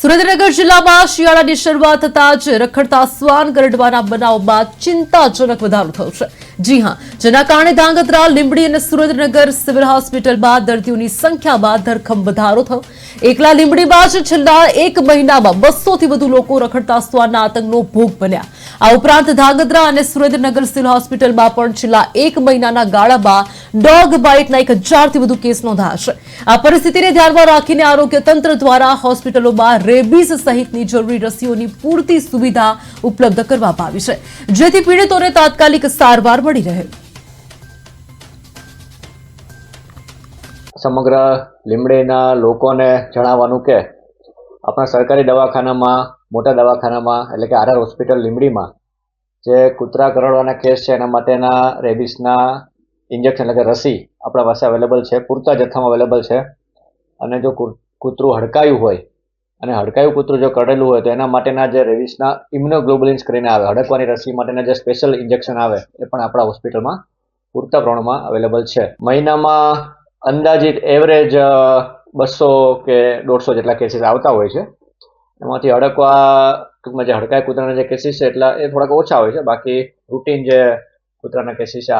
સુરેન્દ્રનગર જિલ્લામાં શિયાળાની શરૂઆત થતા જ રખડતા સ્વાન ગરડવાના બનાવમાં ચિંતાજનક વધારો થયો છે. જી હા, જેના કારણે ધાંગધ્રા, લીંબડી અને સુરેન્દ્રનગર સિવિલ હોસ્પિટલમાં દર્દીઓની સંખ્યામાં ધરખમ વધારો થયો. એકલા લીંબડીમાં જ છેલ્લા એક મહિનામાં બસોથી વધુ લોકો રખડતા સ્વાનના આતંકનો ભોગ બન્યા. આ ઉપરાંત ધાગદ્રા અને સુરેન્દ્રનગર સિવિલ હોસ્પિટલમાં પણ છેલ્લા એક મહિનાના ગાળામાં ડોગ બાઇટના એક હજારથી વધુ કેસ નોંધાયા છે. આ પરિસ્થિતિને ધ્યાનમાં રાખીને આરોગ્ય તંત્ર દ્વારા હોસ્પિટલોમાં રેબીઝ સહિતની જરૂરી રસીઓની પૂરતી સુવિધા ઉપલબ્ધ કરવામાં આવી છે. જેથી પીડિતોને તાત્કાલિક સારવાર મળી રહે. સમગ્ર લીમડીના લોકોને જણાવવાનું કે આપણા સરકારી દવાખાનામાં, મોટા દવાખાનામાં, એટલે કે આરઆર હોસ્પિટલ લીમડીમાં જે કૂતરા કરડવાના કેસ છે, એના માટેના રેબિસના ઇન્જેક્શન, એટલે કે રસી આપણા પાસે અવેલેબલ છે, પૂરતા જથ્થામાં અવેલેબલ છે. અને જો કૂતરું હડકાયું હોય, અને હડકાયું કૂતરું જો કરડેલું હોય, તો એના માટેના જે રેવિસના ઇમ્યુનોગ્લોબુલિન્સ કરીને આવે, હડકવાની રસી માટેના જે સ્પેશિયલ ઇન્જેક્શન આવે, એ પણ આપણા હોસ્પિટલમાં પૂરતા પ્રમાણમાં અવેલેબલ છે. મહિનામાં અંદાજિત એવરેજ બસો કે દોઢસો જેટલા કેસીસ આવતા હોય છે. એમાંથી હડકવા ટૂંકમાં જે હડકાય કૂતરાના જે કેસીસ છે, એટલા એ થોડાક ઓછા હોય છે. બાકી રૂટીન જે કૂતરાના કેસીસ છે